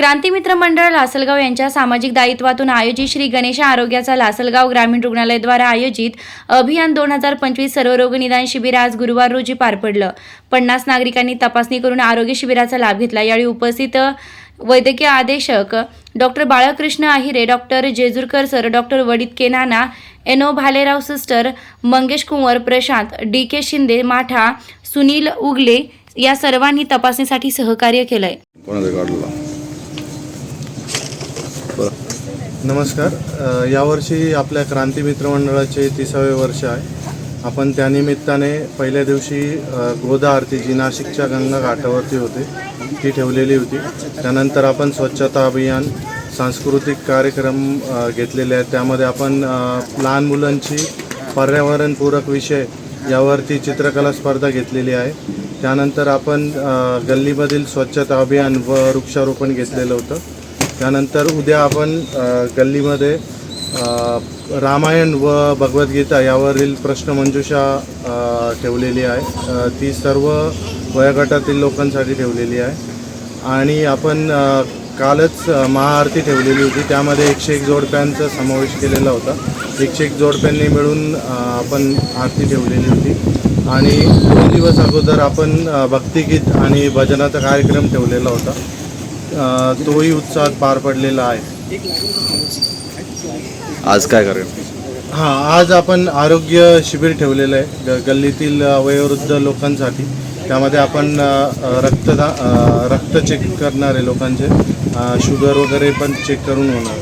क्रांतिमित्र मंडळ लासलगाव यांच्या सामाजिक दायित्वातून आयोजित श्री गणेश आरोग्याचा लासलगाव ग्रामीण रुग्णालयाद्वारा आयोजित अभियान दोन हजार पंचवीस सर्वरोग निदान शिबिर आज गुरुवार रोजी पार पडलं. पन्नास नागरिकांनी तपासणी करून आरोग्य शिबिराचा लाभ घेतला. यावेळी उपस्थित वैद्यकीय आदेशक doctor Balkrishna Ahire doctor Jejurkar sir doctor वडित केनाना एनो Bhalerao sister Mangesh Kunwar Prashant D K Shinde माठा सुनील उगले या सर्वांनी तपासणीसाठी सहकार्य केलंय. कोणाचा नमस्कार. यावर्षी आपल्या क्रांती मित्र मंडळाचे तिसावे वर्ष आहे. आपण त्यानिमित्ताने पहिल्या दिवशी गोदा आरती जी नाशिकच्या गंगा घाटावरती होते ती ठेवलेली होती. त्यानंतर आपण स्वच्छता अभियान सांस्कृतिक कार्यक्रम घेतलेले आहेत. त्यामध्ये आपण लहान मुलांची पर्यावरणपूरक विषय यावरती चित्रकला स्पर्धा घेतलेली आहे. त्यानंतर आपण गल्लीमधील स्वच्छता अभियान व वृक्षारोपण घेतलेलं होतं. त्यानंतर उद्या आपण गल्लीमध्ये रामायण व भगवद्गीता यावरील प्रश्नमंजुषा ठेवलेली आहे. ती सर्व वयोगटातील लोकांसाठी ठेवलेली आहे. आणि आपण कालच महाआरती ठेवलेली होती. त्यामध्ये एकशे एक जोडप्यांचा समावेश केलेला होता. एकशे एक जोडप्यांनी मिळून आपण आरती ठेवलेली होती. आणि दोन दिवस अगोदर आपण भक्तिगीत आणि भजनाचा कार्यक्रम ठेवलेला होता. तोही उत्साहात पार पडलेला आहे. आज काय करेल हां आज आपण आरोग्य शिबिर ठेवलेलं आहे ग गल्लीतील वयोवृद्ध लोकांसाठी. त्यामध्ये आपण रक्तदा रक्त चेक करणारे लोकांचे शुगर वगैरे पण चेक करून होणार.